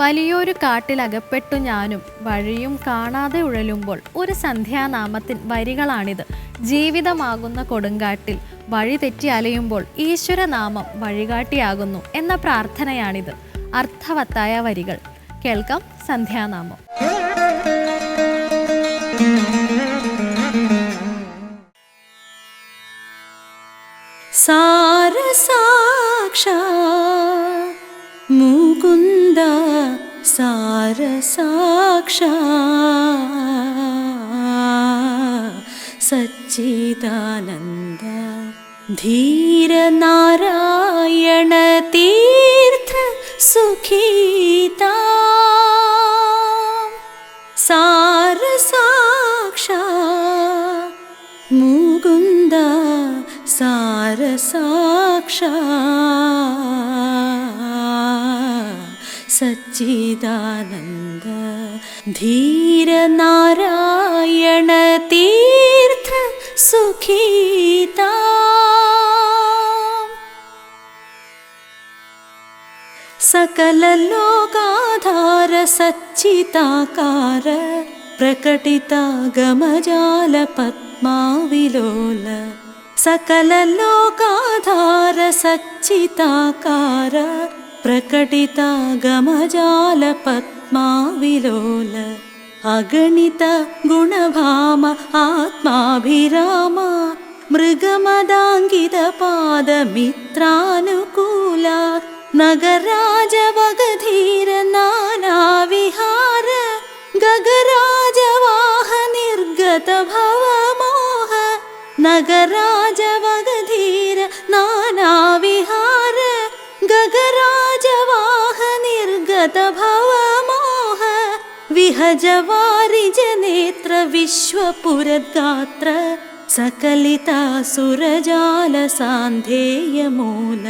വലിയൊരു കാട്ടിലകപ്പെട്ടു ഞാനും വഴിയും കാണാതെ ഉഴലുമ്പോൾ ഒരു സന്ധ്യാനാമത്തിൻ വരികളാണിത്. ജീവിതമാകുന്ന കൊടുങ്കാട്ടിൽ വഴി തെറ്റി അലയുമ്പോൾ ഈശ്വരനാമം വഴികാട്ടിയാകുന്നു എന്ന പ്രാർത്ഥനയാണിത്. അർത്ഥവത്തായ വരികൾ. കേൾക്കാം സന്ധ്യാനാമം. सारसाक्षा सच्चिदानन्द धीरनारायण तीर्थ सुखीता। सारसाक्षा मुकुन्द सारसाक्षा सच्चिदानन्द। धीरनारायण तीर्थ सुखीता। सकललोकाधार सच्चिताकार प्रकटिता गमजाल पद्माविलोल। सकललोकाधार सच्चिताकार प्रकटिता गमजाल पद्माविलोल अगणित गुणभाम आत्माभिराम मृगमदाङ्गितपादमित्रानुकूल नगराजवगधीर नानाविहार गगराजवाह निर्गत भवमोह विहजवारिजनेत्र विश्वपुरद्गात्र सकलिता सुरजालसान्धेयमूल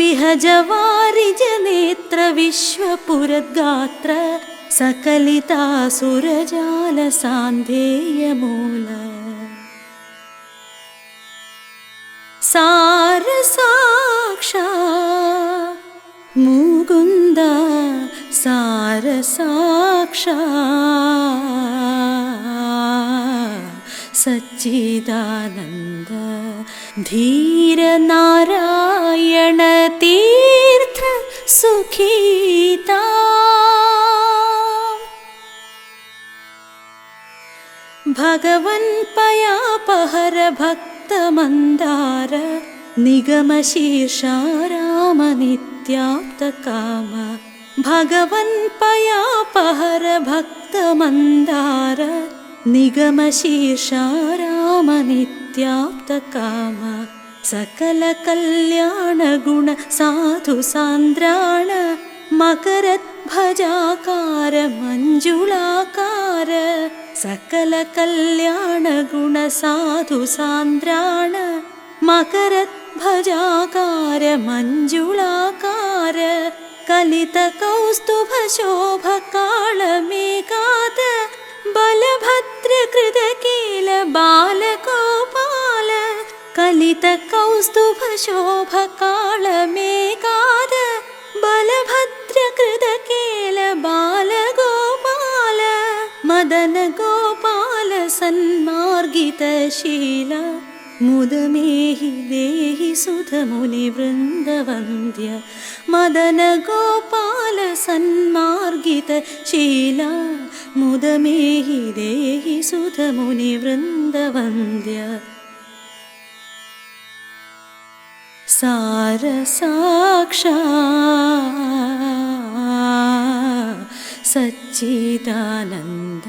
विहजवारिजनेत्र विश्वपुरद्गात्र सकलिता सुरजालसान्धेयमूल सारसाक्षा मुकुन्द सारसाक्षा सच्चिदानन्द धीरनारायण तीर्थ सुखीता भगवन्पयापहर भक्तमन्दार निगमशीर्षा रामनित्याप्तकाम भगवन्पयापहर भक्तमन्दार निगमशीर्षा रामनित्याप्तकाम सकलकल्याणगुण साधु सान्द्राण मकरध्वजाकार मञ्जुळाकार सकलकल्याणगुण साधु सान्द्राण मकरध्वजाकार कलितकौस्तुभशोभकाळमेकाद बलभद्रकृतकील बालगोपाल कलितकौस्तुभशोभकाळमेकाद बलभद्रकृतकील बालगोपाल मदन गोपाल सन्मार्गितशील मुदमेहि देहि सुधमुनिवृन्दवन्द्य मदन गोपाल सन्मार्गितशीला मुदमेहि देहि सुधमुनिवृन्दवन्द्य सारसाक्षा सच्चिदानन्द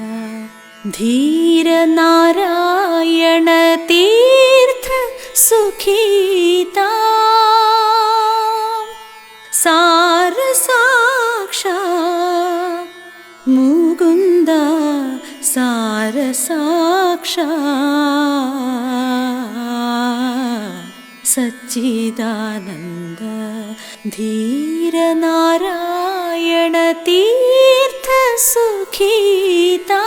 धीरनारायण मुकुन्द सारसाक्षा सच्चिदानन्द धीरनारायण तीर्थ सुखीता